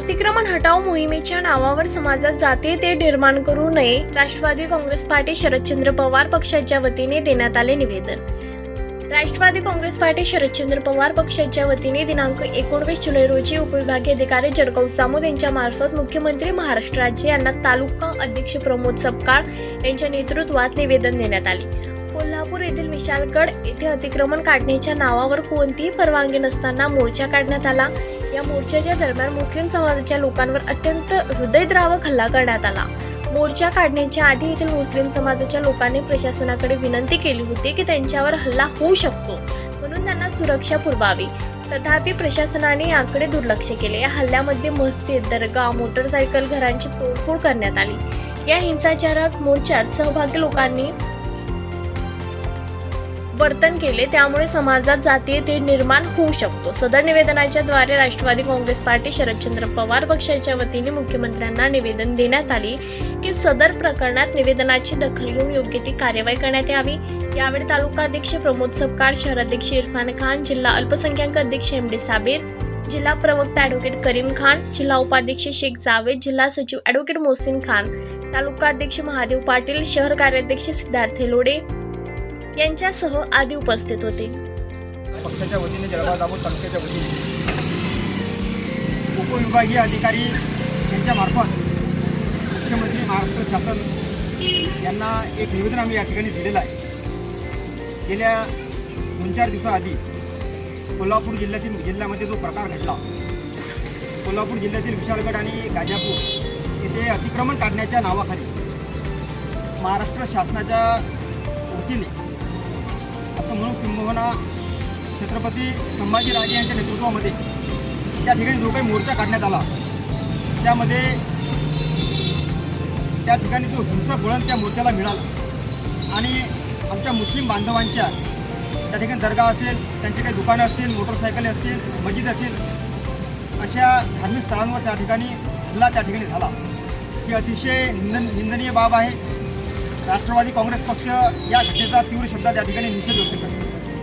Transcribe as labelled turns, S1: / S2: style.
S1: अतिक्रमण हटाव मोहिमेच्या नावावर समाजात जाते ते निर्माण करू नये राष्ट्रवादी काँग्रेस पार्टी शरदचंद्र पवार पक्षाच्या वतीने देण्यात आले निवेदन. राष्ट्रवादी काँग्रेस पार्टी शरदचंद्र पवार पक्षाच्या वतीने दिनांक एकोणवीस जुलै रोजी उपविभागीय अधिकारी जळगाव सामोद यांच्या मार्फत मुख्यमंत्री महाराष्ट्र राज्य यांना तालुका अध्यक्ष प्रमोद सपकाळ यांच्या नेतृत्वात निवेदन देण्यात आले. कोल्हापूर येथील विशालगड येथे अतिक्रमण काढण्याच्या नावावर कोणतीही परवानगी नसताना मोर्चा काढण्यात आला. या मोर्चाच्या दरम्यान मुस्लिम समाजाच्या लोकांवर अत्यंत हृदयद्रावक हल्ला करण्यात आला. मोर्चा काढण्याच्या आधी येथील मुस्लिम समाजाच्या लोकांनी प्रशासनाकडे विनंती केली होती की त्यांच्यावर हल्ला होऊ शकतो म्हणून त्यांना सुरक्षा पुरवावी. तथापि प्रशासनाने याकडे दुर्लक्ष केले. या हल्ल्यामध्ये मस्जिद दर्गा मोटरसायकल घरांची तोडफोड करण्यात आली. या हिंसाचारात मोर्चात सहभागी लोकांनी वर्तन केले त्यामुळे समाजात जातीय तेढ निर्माण होऊ शकतो. सदर निवेदनाच्या द्वारे राष्ट्रवादी काँग्रेस पार्टी शरदचंद्र पवार पक्षाच्या वतीने मुख्यमंत्र्यांना निवेदन देण्यात आले की सदर प्रकरणात निवेदनाची दखल घेऊन योग्य ती कार्यवाही करण्यात यावी. यावेळी तालुका अध्यक्ष प्रमोद सपकाळ शहराध्यक्ष इरफान खान जिल्हा अल्पसंख्याक अध्यक्ष एम डी साबीर जिल्हा प्रवक्ता ॲडव्होकेट करीम खान जिल्हा उपाध्यक्ष शेख जावेद जिल्हा सचिव ॲडव्होकेट मोहसिन खान तालुका अध्यक्ष महादेव पाटील शहर कार्याध्यक्ष सिद्धार्थ हेलोडे यांच्यासह आदी उपस्थित होते.
S2: पक्षाच्या वतीने जळगाव दामोद तालुक्याच्या वतीने उपविभागीय अधिकारी यांच्या मार्फत मुख्यमंत्री महाराष्ट्र शासन यांना एक निवेदन आम्ही या ठिकाणी दिलेलं आहे. गेल्या दोन चार दिवसाआधी कोल्हापूर जिल्ह्यातील जिल्ह्यामध्ये जो प्रकार घडला कोल्हापूर जिल्ह्यातील विशालगड आणि गाजापूर येथे अतिक्रमण काढण्याच्या नावाखाली महाराष्ट्र शासनाच्या वतीने असं म्हणून किंबहुना छत्रपती संभाजीराजे यांच्या नेतृत्वामध्ये त्या ठिकाणी जो काही मोर्चा काढण्यात आला त्यामध्ये त्या ठिकाणी जो हिंसक वळण त्या मोर्चाला मिळाला. आणि आमच्या मुस्लिम बांधवांच्या त्या ठिकाणी दर्गा असेल त्यांचे काही दुकानं असतील मोटरसायकली असतील मस्जिद असेल अशा धार्मिक स्थळांवर त्या ठिकाणी हल्ला त्या ठिकाणी झाला. ही अतिशय निंदन निंदनीय बाब आहे. राष्ट्रवादी काँग्रेस पक्ष या घटनेचा तीव्र शब्दात या ठिकाणी निषेध व्यक्त करतो.